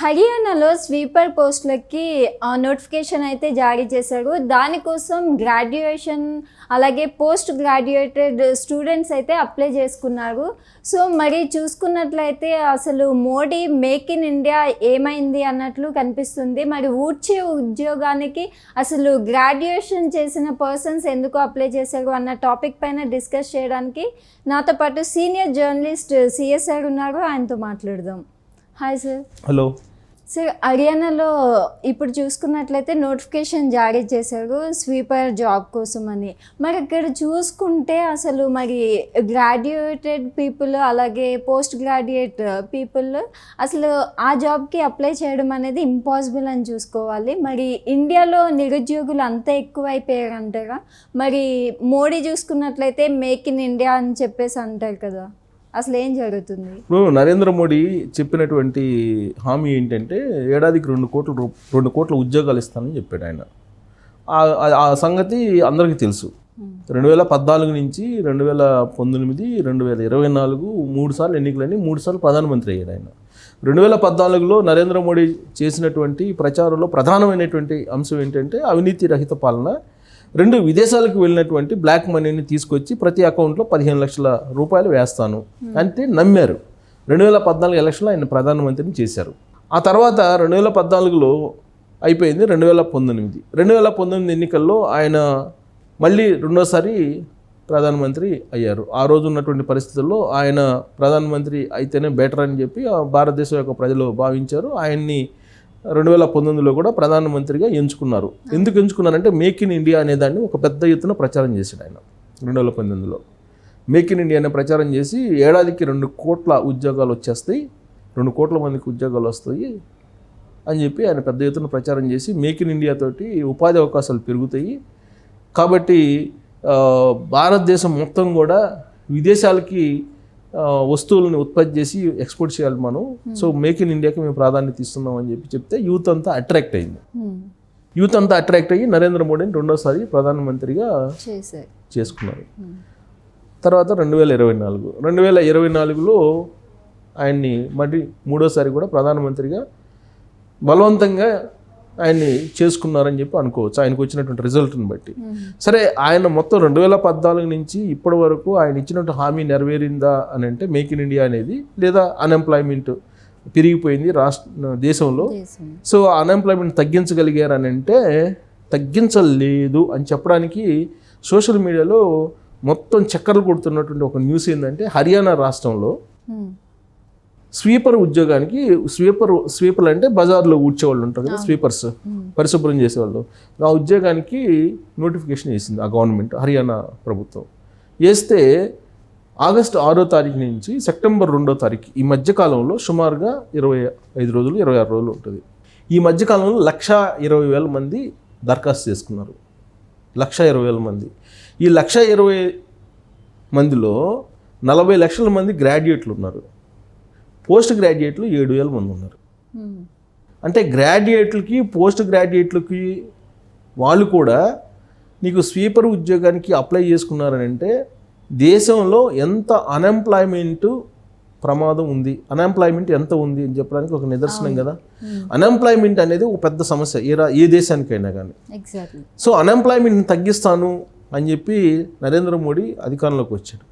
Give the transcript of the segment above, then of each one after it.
హర్యానాలో స్వీపర్ పోస్టులకి నోటిఫికేషన్ అయితే జారీ చేశారు. దానికోసం గ్రాడ్యుయేషన్ అలాగే పోస్ట్ గ్రాడ్యుయేటెడ్ స్టూడెంట్స్ అయితే అప్లై చేసుకున్నారు. సో మరి చూసుకున్నట్లయితే అసలు మోడీ మేక్ ఇన్ ఇండియా ఏమైంది అన్నట్లు కనిపిస్తుంది. మరి ఊడ్చే ఉద్యోగానికి అసలు గ్రాడ్యుయేషన్ చేసిన పర్సన్స్ ఎందుకు అప్లై చేశారు అన్న టాపిక్ పైన డిస్కస్ చేయడానికి నాతో పాటు సీనియర్ జర్నలిస్ట్ సిఎస్ఆర్ ఉన్నారు. ఆయనతో మాట్లాడదాం. Hi sir. హలో. సార్ హర్యానాలో ఇప్పుడు చూసుకున్నట్లయితే నోటిఫికేషన్ జారీ చేశారు స్వీపర్ జాబ్ కోసం అని. మరి ఇక్కడ చూసుకుంటే అసలు మరి గ్రాడ్యుయేటెడ్ పీపుల్ అలాగే పోస్ట్ గ్రాడ్యుయేట్ పీపుల్ అసలు ఆ జాబ్కి అప్లై చేయడం అనేది ఇంపాసిబుల్ అని చూసుకోవాలి. మరి ఇండియాలో నిరుద్యోగులు అంత ఎక్కువైపోయారు అంటారా మరి మోడీ చూసుకున్నట్లయితే మేక్ ఇన్ ఇండియా అని చెప్పేసి అంటారు కదా. అసలు ఏం జరుగుతుంది? ఇప్పుడు నరేంద్ర మోడీ చెప్పినటువంటి హామీ ఏంటంటే ఏడాదికి రెండు కోట్ల రెండు కోట్ల ఉద్యోగాలు ఇస్తానని చెప్పాడు ఆయన. ఆ సంగతి అందరికీ తెలుసు. రెండు వేల పద్నాలుగు నుంచి రెండు వేల పంతొమ్మిది రెండు వేల ఇరవై నాలుగు మూడు సార్లు ఎన్నికలని మూడు సార్లు ప్రధానమంత్రి అయ్యాడు ఆయన. రెండు వేల పద్నాలుగులో నరేంద్ర మోడీ చేసినటువంటి ప్రచారంలో ప్రధానమైనటువంటి అంశం ఏంటంటే అవినీతి రహిత పాలన రెండు విదేశాలకు వెళ్ళినటువంటి బ్లాక్ మనీని తీసుకొచ్చి ప్రతి అకౌంట్లో పదిహేను లక్షల రూపాయలు వేస్తాను. అంటే నమ్మారు. రెండు వేల పద్నాలుగు ఎలక్షన్లో ఆయన ప్రధానమంత్రిని చేశారు. ఆ తర్వాత రెండు వేల పద్నాలుగులో అయిపోయింది రెండు వేల పంతొమ్మిది రెండు వేల పంతొమ్మిది ఎన్నికల్లో ఆయన మళ్ళీ రెండోసారి ప్రధానమంత్రి అయ్యారు. ఆ రోజు ఉన్నటువంటి పరిస్థితుల్లో ఆయన ప్రధానమంత్రి అయితేనే బెటర్ అని చెప్పి ఆ భారతదేశం యొక్క ప్రజలు భావించారు. ఆయన్ని రెండు వేల పంతొమ్మిదిలో కూడా ప్రధానమంత్రిగా ఎంచుకున్నారు. ఎందుకు ఎంచుకున్నారంటే మేక్ ఇన్ ఇండియా అనేదాన్ని ఒక పెద్ద ఎత్తున ప్రచారం చేశాడు ఆయన రెండు వేల పంతొమ్మిదిలో. మేక్ ఇన్ ఇండియా అనే ప్రచారం చేసి ఏడాదికి రెండు కోట్ల ఉద్యోగాలు వచ్చేస్తాయి రెండు కోట్ల మందికి ఉద్యోగాలు వస్తాయి అని చెప్పి ఆయన పెద్ద ఎత్తున ప్రచారం చేసి మేక్ ఇన్ ఇండియా తోటి ఉపాధి అవకాశాలు పెరుగుతాయి. కాబట్టి భారతదేశం మొత్తం కూడా విదేశాలకి వస్తువులను ఉత్పత్తి చేసి ఎక్స్పోర్ట్ చేయాలి మనం. సో మేక్ ఇన్ ఇండియాకి మేము ప్రాధాన్యత ఇస్తున్నాం అని చెప్పి చెప్తే యూత్ అంతా అట్రాక్ట్ అయింది. యూత్ అంతా అట్రాక్ట్ అయ్యి నరేంద్ర మోడీని రెండోసారి ప్రధానమంత్రిగా చేసుకున్నారు. తర్వాత రెండు వేల ఇరవై నాలుగు. రెండు వేల ఇరవై నాలుగులో ఆయన్ని మళ్ళీ మూడోసారి కూడా ప్రధానమంత్రిగా బలవంతంగా ఆయన్ని చేసుకున్నారని చెప్పి అనుకోవచ్చు. ఆయనకు వచ్చినటువంటి రిజల్ట్ని బట్టి. సరే ఆయన మొత్తం రెండు వేల పద్నాలుగు నుంచి ఇప్పటి వరకు ఆయన ఇచ్చినట్టు హామీ నెరవేరిందా అని అంటే మేక్ ఇన్ ఇండియా అనేది లేదా అన్ఎంప్లాయ్మెంట్ పెరిగిపోయింది రాష్ట్ర దేశంలో. దేశం సో అన్ఎంప్లాయ్మెంట్ తగ్గించగలిగారు అని అంటే తగ్గించలేదు అని చెప్పడానికి సోషల్ మీడియాలో మొత్తం చక్కర్లు కొడుతున్నటువంటి ఒక న్యూస్ ఏంటంటే హర్యానా రాష్ట్రంలో. స్వీపర్ ఉద్యోగానికి స్వీపర్ స్వీపర్లు అంటే బజార్లో ఊడ్చేవాళ్ళు ఉంటారు కదా స్వీపర్స్. పరిశుభ్రం చేసేవాళ్ళు. ఆ ఉద్యోగానికి నోటిఫికేషన్ వేసింది ఆ గవర్నమెంట్ హర్యానా ప్రభుత్వం. వేస్తే ఆగస్టు ఆరో తారీఖు నుంచి సెప్టెంబర్ రెండో తారీఖు ఈ మధ్యకాలంలో సుమారుగా ఇరవై ఐదు రోజులు ఇరవై ఆరు రోజులు ఉంటుంది. ఈ మధ్యకాలంలో లక్ష ఇరవై వేల మంది దరఖాస్తు చేసుకున్నారు. లక్ష ఇరవై వేల మంది. ఈ లక్ష ఇరవై మందిలో నలభై లక్షల మంది గ్రాడ్యుయేట్లు ఉన్నారు. పోస్ట్ గ్రాడ్యుయేట్లు ఏడు వేల మంది ఉన్నారు. అంటే గ్రాడ్యుయేట్లకి పోస్ట్ గ్రాడ్యుయేట్లకి వాళ్ళు కూడా నీకు స్వీపర్ ఉద్యోగానికి అప్లై చేసుకున్నారని అంటే దేశంలో ఎంత అన్ఎంప్లాయ్మెంట్ ప్రమాదం ఉంది అన్ఎంప్లాయ్మెంట్ ఎంత ఉంది అని చెప్పడానికి ఒక నిదర్శనం కదా. అన్ఎంప్లాయ్మెంట్ అనేది ఒక పెద్ద సమస్య ఏ రా ఏ దేశానికైనా కానీ. సో అన్ఎంప్లాయ్మెంట్ని తగ్గిస్తాను అని చెప్పి నరేంద్ర మోడీ అధికారంలోకి వచ్చాడు.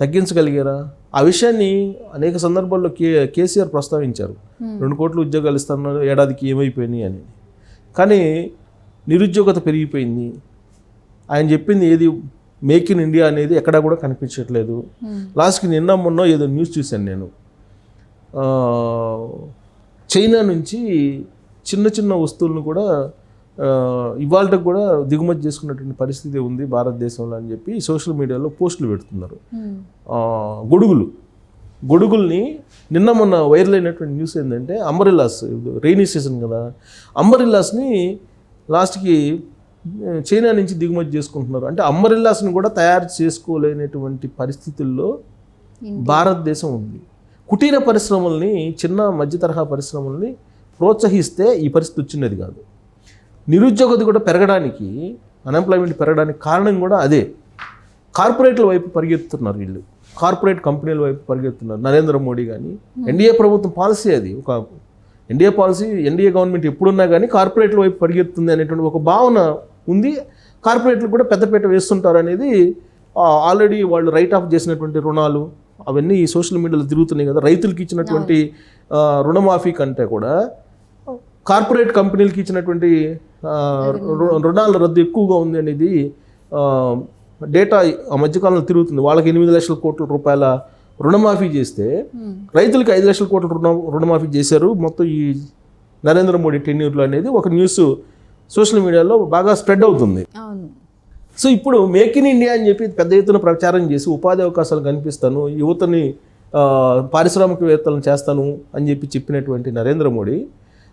తగ్గించగలిగారా? ఆ విషయాన్ని అనేక సందర్భాల్లో కే కేసీఆర్ ప్రస్తావించారు. రెండు కోట్ల ఉద్యోగాలు ఇస్తున్నారు ఏడాదికి ఏమైపోయినాయి అని. కానీ నిరుద్యోగత పెరిగిపోయింది. ఆయన చెప్పింది ఏది మేక్ ఇన్ ఇండియా అనేది ఎక్కడా కూడా కనిపించట్లేదు. లాస్ట్కి నిన్న మొన్న ఏదో న్యూస్ చూశాను నేను. చైనా నుంచి చిన్న చిన్న వస్తువులను కూడా ఇవాళ కూడా దిగుమతి చేసుకున్నటువంటి పరిస్థితి ఉంది భారతదేశంలో అని చెప్పి సోషల్ మీడియాలో పోస్టులు పెడుతున్నారు. గొడుగులు. గొడుగుల్ని నిన్న మొన్న వైరల్ అయినటువంటి న్యూస్ ఏంటంటే అంబరిల్లాస్ రైనీ సీజన్ కదా అంబరిల్లాస్ని లాస్ట్కి చైనా నుంచి దిగుమతి చేసుకుంటున్నారు. అంటే అంబరిల్లాస్ని కూడా తయారు చేసుకోలేనటువంటి పరిస్థితుల్లో భారతదేశం ఉంది. కుటీర పరిశ్రమల్ని చిన్న మధ్య తరహా పరిశ్రమల్ని ప్రోత్సహిస్తే ఈ పరిస్థితి వచ్చినది కాదు. నిరుద్యోగత కూడా పెరగడానికి అన్ఎంప్లాయ్మెంట్ పెరగడానికి కారణం కూడా అదే. కార్పొరేట్ల వైపు పరిగెత్తుతున్నారు వీళ్ళు. కార్పొరేట్ కంపెనీల వైపు పరిగెత్తున్నారు నరేంద్ర మోడీ కానీ ఎన్డీఏ ప్రభుత్వం పాలసీ అది. ఒక ఎన్డీఏ పాలసీ ఎన్డీఏ గవర్నమెంట్ ఎప్పుడున్నా కానీ కార్పొరేట్ల వైపు పరిగెత్తుంది అనేటువంటి ఒక భావన ఉంది. కార్పొరేట్లు కూడా పెద్దపీట వేస్తుంటారు అనేది ఆల్రెడీ వాళ్ళు రైట్ ఆఫ్ చేసినటువంటి రుణాలు అవన్నీ ఈ సోషల్ మీడియాలో తిరుగుతున్నాయి కదా. రైతులకి ఇచ్చినటువంటి రుణమాఫీ కంటే కూడా కార్పొరేట్ కంపెనీలకి ఇచ్చినటువంటి రుణాల. రద్దు ఎక్కువగా ఉంది అనేది డేటా ఆ మధ్యకాలంలో తిరుగుతుంది. వాళ్ళకి ఎనిమిది లక్షల కోట్ల రూపాయల రుణమాఫీ చేస్తే రైతులకి ఐదు లక్షల కోట్ల రుణ రుణమాఫీ చేశారు. మొత్తం ఈ నరేంద్ర మోడీ టెన్యూర్లో అనేది ఒక న్యూస్ సోషల్ మీడియాలో బాగా స్ప్రెడ్ అవుతుంది. సో ఇప్పుడు మేక్ ఇన్ ఇండియా అని చెప్పి పెద్ద ఎత్తున ప్రచారం చేసి ఉపాధి అవకాశాలు కనిపిస్తాను యువతని పారిశ్రామికవేత్తలను చేస్తాను అని చెప్పి చెప్పినటువంటి నరేంద్ర మోడీ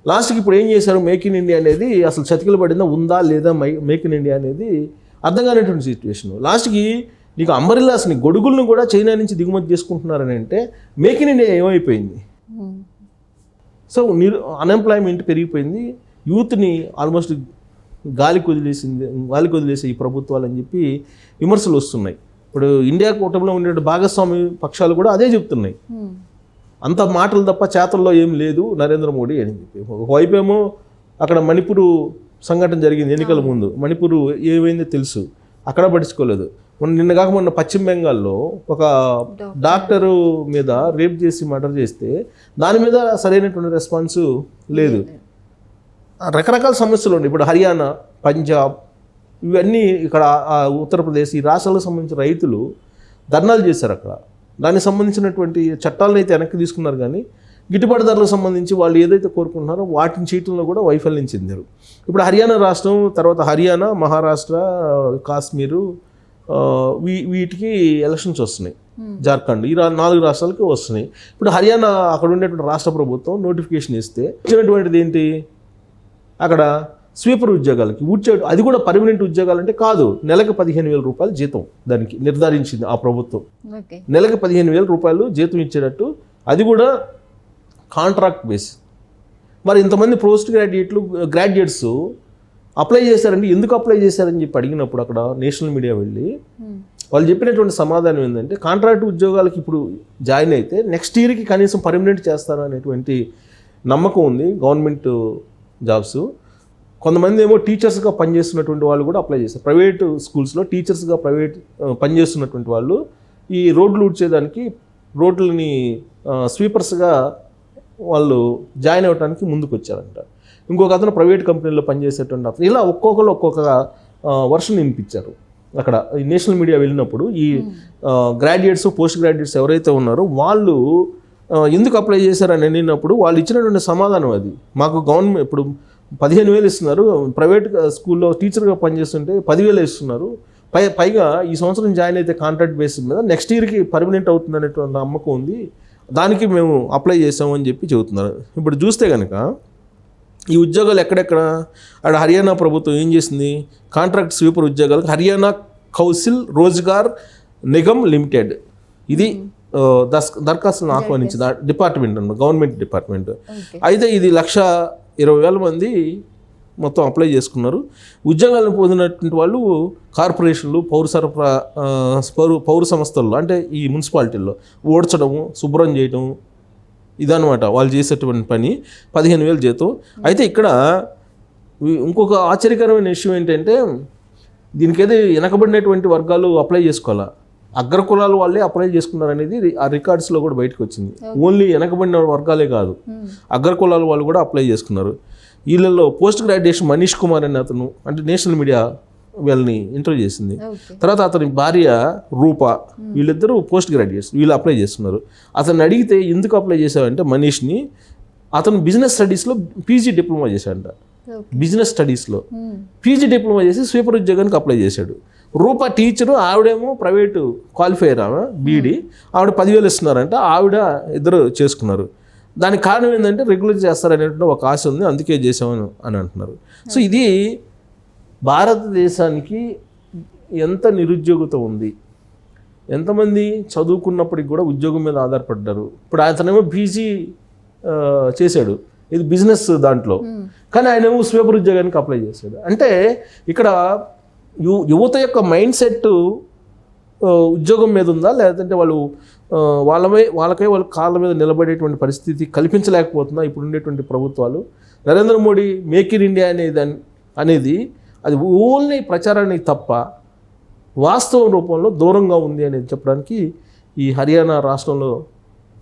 లాస్ట్కి ఇప్పుడు ఏం చేశారు? మేక్ ఇన్ ఇండియా అనేది అసలు చతికిల పడిందా ఉందా? లేదా? మై మేక్ ఇన్ ఇండియా అనేది అర్థం కానిటువంటి సిచ్యువేషన్ లాస్ట్కి నీకు అంబరిల్లాస్ని గొడుగులను కూడా చైనా నుంచి దిగుమతి చేసుకుంటున్నారని అంటే మేక్ ఇన్ ఇండియా ఏమైపోయింది. సో నిరు అన్ఎంప్లాయ్మెంట్ పెరిగిపోయింది. యూత్ని ఆల్మోస్ట్ గాలి వదిలేసింది గాలికి వదిలేసే ఈ ప్రభుత్వాలు అని చెప్పి విమర్శలు వస్తున్నాయి. ఇప్పుడు ఇండియా కూటమిలో ఉండే భాగస్వామి పక్షాలు కూడా అదే చెప్తున్నాయి. ఉమ్. అంత మాటలు తప్ప చేతల్లో ఏం లేదు నరేంద్ర మోడీ అని చెప్పి. ఒకవైపు ఏమో అక్కడ మణిపూర్ సంఘటన జరిగింది ఎన్నికల ముందు. మణిపూర్ ఏమైందో తెలుసు. అక్కడ పట్టించుకోలేదు. మొన్న నిన్న కాక మొన్న పశ్చిమ బెంగాల్లో ఒక డాక్టరు. మీద రేప్ చేసి మర్డర్ చేస్తే దాని మీద సరైనటువంటి రెస్పాన్స్ లేదు. రకరకాల సమస్యలు ఉన్నాయి. ఇప్పుడు హర్యానా పంజాబ్ ఇవన్నీ ఇక్కడ ఉత్తరప్రదేశ్ ఈ రాష్ట్రాలకు సంబంధించిన రైతులు ధర్నాలు చేశారు అక్కడ. దానికి సంబంధించినటువంటి చట్టాలను అయితే వెనక్కి తీసుకున్నారు కానీ గిట్టుబాటు ధరలకు సంబంధించి వాళ్ళు ఏదైతే కోరుకుంటున్నారో వాటిని చేయటంలో కూడా వైఫల్యం చెందారు ఇప్పుడు హర్యానా రాష్ట్రం తర్వాత హర్యానా మహారాష్ట్ర కాశ్మీరు వీ వీటికి ఎలక్షన్స్ వస్తున్నాయి. జార్ఖండ్ ఈ నాలుగు రాష్ట్రాలకి వస్తున్నాయి. ఇప్పుడు హర్యానా అక్కడ ఉండేటువంటి రాష్ట్ర ప్రభుత్వం నోటిఫికేషన్ ఇస్తే ఇచ్చినటువంటిది ఏంటి? అక్కడ స్వీపర్ ఉద్యోగాలకి ఉద్యోగ అది కూడా పర్మనెంట్ ఉద్యోగాలు అంటే కాదు. నెలకు పదిహేను వేల రూపాయలు జీతం దానికి నిర్ధారించింది ఆ ప్రభుత్వం. నెలకు పదిహేను వేల రూపాయలు జీతం ఇచ్చేటట్టు అది కూడా కాంట్రాక్ట్ బేస్ మరి ఇంతమంది పోస్ట్ గ్రాడ్యుయేట్లు గ్రాడ్యుయేట్స్ అప్లై చేశారండి. ఎందుకు అప్లై చేశారని చెప్పి అడిగినప్పుడు అక్కడ నేషనల్ మీడియా వెళ్ళి. వాళ్ళు చెప్పినటువంటి సమాధానం ఏంటంటే కాంట్రాక్ట్ ఉద్యోగాలకి ఇప్పుడు జాయిన్ అయితే నెక్స్ట్ ఇయర్కి కనీసం పర్మనెంట్ చేస్తారు అనేటువంటి నమ్మకం ఉంది గవర్నమెంట్ జాబ్స్. కొంతమంది ఏమో టీచర్స్గా పనిచేస్తున్నటువంటి వాళ్ళు కూడా అప్లై చేస్తారు. ప్రైవేట్ స్కూల్స్లో టీచర్స్గా ప్రైవేట్ పనిచేస్తున్నటువంటి వాళ్ళు ఈ రోడ్లు ఊడ్చేదానికి రోడ్లని స్వీపర్స్గా వాళ్ళు జాయిన్ అవ్వడానికి ముందుకు వచ్చారంట ఇంకొక అతను ప్రైవేట్ కంపెనీలో పనిచేసేటువంటి అతను. ఇలా ఒక్కొక్కరు ఒక్కొక్క వర్షన్ వినిపించారు అక్కడ ఈ నేషనల్ మీడియా వెళ్ళినప్పుడు ఈ గ్రాడ్యుయేట్స్ పోస్ట్ గ్రాడ్యుయేట్స్ ఎవరైతే ఉన్నారో వాళ్ళు ఎందుకు అప్లై చేశారని అడిగినప్పుడు వాళ్ళు ఇచ్చినటువంటి సమాధానం అది. మాకు గవర్నమెంట్ ఇప్పుడు పదిహేను వేలు ఇస్తున్నారు. ప్రైవేట్ స్కూల్లో టీచర్గా పనిచేస్తుంటే పదివేలు ఇస్తున్నారు. పై పైగా ఈ సంవత్సరం జాయిన్ అయితే కాంట్రాక్ట్ బేసిస్ మీద నెక్స్ట్ ఇయర్కి పర్మనెంట్ అవుతుంది అనేటువంటి నమ్మకం ఉంది. దానికి మేము అప్లై చేసాము అని చెప్పి చెబుతున్నారు. ఇప్పుడు చూస్తే కనుక ఈ ఉద్యోగాలు ఎక్కడెక్కడ? అక్కడ హర్యానా ప్రభుత్వం ఏం చేసింది? కాంట్రాక్ట్ స్వీపర్ ఉద్యోగాలకు హర్యానా కౌన్సిల్ రోజ్గార్ నిగమ్ లిమిటెడ్. ఇది దస్ దరఖాస్తులను ఆహ్వానించింది. డిపార్ట్మెంట్ అన్నమాట గవర్నమెంట్ డిపార్ట్మెంట్. అయితే ఇది లక్ష ఇరవై వేల మంది మొత్తం అప్లై చేసుకున్నారు. ఉద్యోగాలను పొందినటువంటి వాళ్ళు కార్పొరేషన్లు పౌర సరఫరా పౌరు పౌర సంస్థల్లో అంటే ఈ మున్సిపాలిటీల్లో ఓడ్చడము శుభ్రం చేయడం ఇదనమాట వాళ్ళు చేసేటువంటి పని. పదిహేను వేలు జీతం. అయితే ఇక్కడ ఇంకొక ఆశ్చర్యకరమైన విషయం ఏంటంటే దీనికైతే వెనకబడినటువంటి వర్గాలు అప్లై చేసుకోవాలా? అగ్ర కులాల వాళ్ళే అప్లై చేసుకున్నారు అనేది ఆ రికార్డ్స్లో కూడా బయటకు వచ్చింది. ఓన్లీ వెనకబడిన వర్గాలే కాదు. ఉమ్. అగ్ర కులాల వాళ్ళు కూడా అప్లై చేసుకున్నారు. వీళ్ళల్లో పోస్ట్ గ్రాడ్యుయేషన్ మనీష్ కుమార్ అనే అతను అంటే నేషనల్ మీడియా వీళ్ళని ఇంటర్వ్యూ చేసింది. తర్వాత అతని భార్య రూప వీళ్ళిద్దరూ పోస్ట్ గ్రాడ్యుయేట్స్ వీళ్ళు అప్లై చేస్తున్నారు. అతన్ని అడిగితే ఎందుకు అప్లై చేశావంటే మనీష్ని అతను బిజినెస్ స్టడీస్లో పీజీ డిప్లొమా చేశాడంట. బిజినెస్ స్టడీస్లో. పీజీ డిప్లొమా చేసి స్వీపర్ ఉద్యోగానికి అప్లై చేశాడు. రూప టీచరు ఆవిడేమో ప్రైవేటు క్వాలిఫైయర్ ఆమె బీడీ ఆవిడ పదివేలు ఇస్తున్నారంట ఆవిడ ఇద్దరు చేసుకున్నారు. దానికి కారణం ఏంటంటే రెగ్యులర్ చేస్తారనేటువంటి ఒక ఆశ ఉంది అందుకే చేసామని అని అంటున్నారు. సో ఇది భారతదేశానికి ఎంత నిరుద్యోగత ఉంది? ఎంతమంది చదువుకున్నప్పటికి కూడా ఉద్యోగం మీద ఆధారపడ్డారు? ఇప్పుడు అతనేమో పీజీ చేశాడు. ఇది బిజినెస్ దాంట్లో. కానీ ఆయన ఏమో స్వీపర్ ఉద్యోగానికి అప్లై చేశాడు. అంటే ఇక్కడ యు యువత యొక్క మైండ్ సెట్ ఉద్యోగం మీద ఉందా? లేదంటే వాళ్ళు వాళ్ళమే వాళ్ళకై వాళ్ళ కాళ్ళ మీద నిలబడేటువంటి పరిస్థితి కల్పించలేకపోతుందా ఇప్పుడు ఉండేటువంటి ప్రభుత్వాలు. Narendra Modi make in India అనేది అన్- అనేది అది ఓన్లీ ప్రచారానికి తప్ప వాస్తవ రూపంలో దూరంగా ఉంది అనేది చెప్పడానికి ఈ హర్యానా రాష్ట్రంలో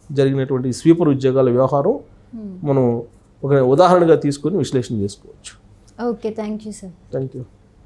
జరిగినటువంటి స్వీపర్ ఉద్యోగాల వ్యవహారం మనం ఒక ఉదాహరణగా తీసుకొని విశ్లేషణ చేసుకోవచ్చు. Okay thank you sir thank you